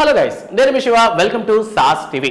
Hello guys నేను మీ Shiva welcome to సాస్ టీవీ.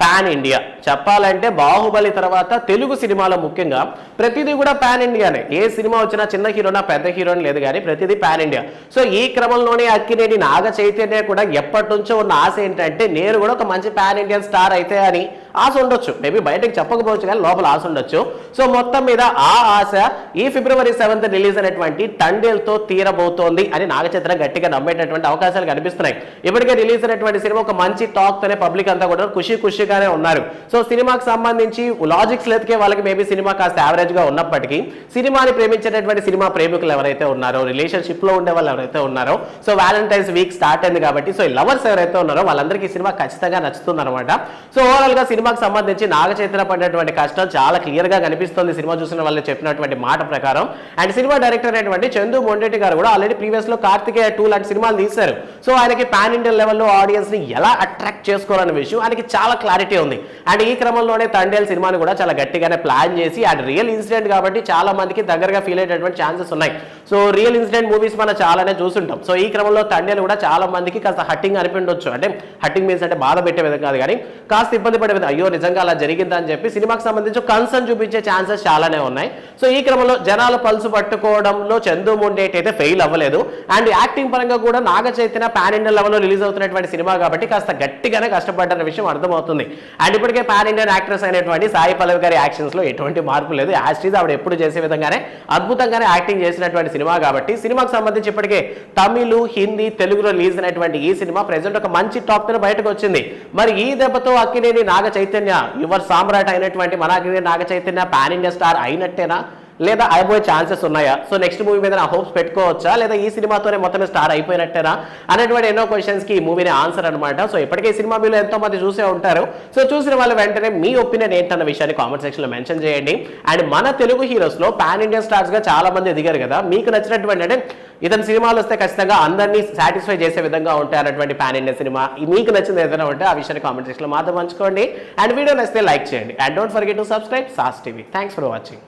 Pan India. చెప్పాలంటే బాహుబలి తర్వాత తెలుగు సినిమాలో ముఖ్యంగా ప్రతిదీ కూడా పాన్ ఇండియానే. ఏ సినిమా వచ్చినా చిన్న హీరోనా పెద్ద హీరోని లేదు కానీ ప్రతిదీ పాన్ ఇండియా. సో ఈ క్రమంలోనే అక్కినేని నాగ చైతన్య కూడా ఎప్పటి నుంచో ఉన్న ఆశ ఏంటంటే నేను కూడా ఒక మంచి పాన్ ఇండియన్ స్టార్ అయితే అని ఆశ ఉండొచ్చు. మేబీ బయటకు చెప్పకపోవచ్చు కానీ లోపల ఆశ ఉండొచ్చు. సో మొత్తం మీద ఆ ఆశ ఈ ఫిబ్రవరి సెవెంత్ రిలీజ్ అయినటువంటి తండేల్తో తీరబోతోంది అని నాగచైతన్య గట్టిగా నమ్మేటటువంటి అవకాశాలు కనిపిస్తున్నాయి. ఇప్పటికే రిలీజ్ అయినటువంటి సినిమా ఒక మంచి టాక్ తోనే పబ్లిక్ అంతా కూడా ఖుషి ఖుషిగానే ఉన్నారు. సో సినిమాకి సంబంధించి లాజిక్స్ ఎతికే వాళ్ళకి మేబీ సినిమా కాస్త యావరేజ్గా ఉన్నప్పటికీ సినిమాని ప్రేమించేటటువంటి సినిమా ప్రేమికులు ఎవరైతే ఉన్నారో రిలేషన్షిప్లో ఉండే వాళ్ళు ఎవరైతే ఉన్నారో సో వ్యాలంటైన్స్ వీక్ స్టార్ట్ అయింది కాబట్టి సో లవర్స్ ఎవరైతే ఉన్నారో వాళ్ళందరికీ సినిమా ఖచ్చితంగా నచ్చుతుంది అనమాట సో ఓవరాల్గా సినిమాకి సంబంధించి నాగచైతన్య పడినటువంటి కష్టం చాలా క్లియర్గా కనిపిస్తుంది సినిమా చూసిన వాళ్ళు చెప్పినటువంటి మాట ప్రకారం. అండ్ సినిమా డైరెక్టర్ అయినటువంటి చందు మొండెట్టి గారు కూడా ఆల్రెడీ ప్రీవియస్లో కార్తికేయ టూ లాంటి సినిమాలు తీశారు. సో ఆయనకి పాన్ ఇండియన్ లెవెల్లో ఆడియన్స్ని ఎలా అట్రాక్ట్ చేసుకోవాలనే విషయం ఆయనకి చాలా క్లారిటీ ఉంది. అండ్ ఈ క్రమంలోనే తండేల్ సినిమాని కూడా చాలా గట్టిగానే ప్లాన్ చేసి అండ్ రియల్ ఇన్సిడెంట్ కాబట్టి చాలా మందికి దగ్గరగా ఫీల్ అయ్యేటటువంటి ఛాన్సెస్ ఉన్నాయి. సో రియల్ ఇన్సిడెంట్ మూవీస్ మనం చాలానే చూస్తుంటాం. సో ఈ క్రమంలో తండేలు కూడా చాలా మందికి కాస్త హట్టింగ్ అనిపిండొచ్చు. అంటే హట్టింగ్ మీన్స్ అంటే బాధ పెట్టే విధంగా కాదు కానీ కాస్త ఇబ్బంది పడే విధంగా అయ్యో నిజంగా అలా జరిగిందా అని చెప్పి సినిమాకి సంబంధించి కన్సర్న్ చూపించే ఛాన్సెస్ చాలానే ఉన్నాయి. సో ఈ క్రమంలో జనాలు పల్సు పట్టుకోవడంలో చందు ముండేటి అయితే ఫెయిల్ అవ్వలేదు. అండ్ యాక్టింగ్ పరంగా కూడా నాగ చైతన్య పాన్ ఇండియన్ లెవెల్లో రిలీజ్ అవుతున్నటువంటి సినిమా కాబట్టి కాస్త గట్టిగానే కష్టపడ్డన్న విషయం అర్థమవుతుంది. అండ్ ఇప్పటికే పాన్ ఇండియన్ యాక్ట్రెస్ అయినటువంటి సాయి పల్లవి గారి యాక్షన్స్లో ఎటువంటి మార్పు లేదు. యాస్టీజ్ ఆవిడ ఎప్పుడు చేసే విధంగానే అద్భుతంగానే యాక్టింగ్ చేసినటువంటి సినిమా కాబట్టి సినిమాకి సంబంధించి ఇప్పటికే తమిళ్ హిందీ తెలుగులో రిలీజ్ అయినటువంటి ఈ సినిమా ప్రెసెంట్ ఒక మంచి టాప్తో బయటకు వచ్చింది. మరి ఈ దెబ్బతో అక్కినేని నాగ చైతన్య యువర్ సామ్రాట్ అయినటువంటి మన Akkineni Naga Chaitanya pan India star అయినట్టేనా? లేదా అయిపోయే ఛాన్సెస్ ఉన్నాయా? సో నెక్స్ట్ మూవీ మీద నా హోప్స్ పెట్టుకోవచ్చా? లేదా ఈ సినిమాతోనే మొత్తం స్టార్ అయిపోయినట్టేనా? అనేటువంటి ఎన్నో క్వశ్చన్స్కి ఈ మూవీని ఆన్సర్ అనమాట సో ఇప్పటికే సినిమా మీలో ఎంతో మంది చూసే ఉంటారు. సో చూసిన వాళ్ళు వెంటనే మీ ఒపీనియన్ ఏంటన్న విషయాన్ని కామెంట్ సెక్షన్లో మెన్షన్ చేయండి. అండ్ మన తెలుగు హీరోస్లో పాన్ ఇండియన్ స్టార్స్గా చాలా మంది ఎదిగారు కదా. మీకు నచ్చినటువంటి అంటే ఇతని సినిమాలు వస్తే ఖచ్చితంగా అందరినీ సాటిస్ఫై చేసే విధంగా ఉంటే అన్నటువంటి పాన్ ఇండియన్ సినిమా. మీకు నచ్చింది ఏదైనా ఉంటే ఆ విషయాన్ని కామెంట్ సెక్షన్లో మాత్రం పంచుకోండి. అండ్ వీడియో నచ్చితే లైక్ చేయండి. And don't forget to subscribe sauce TV thanks for watching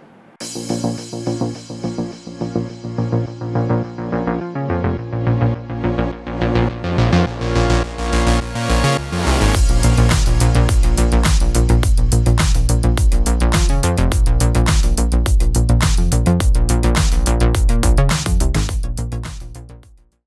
Música